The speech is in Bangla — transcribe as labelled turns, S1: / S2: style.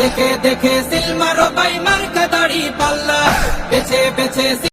S1: দেখে দেখে সিলমারো বাই মার্কা পাল্লা। বেছে বেছে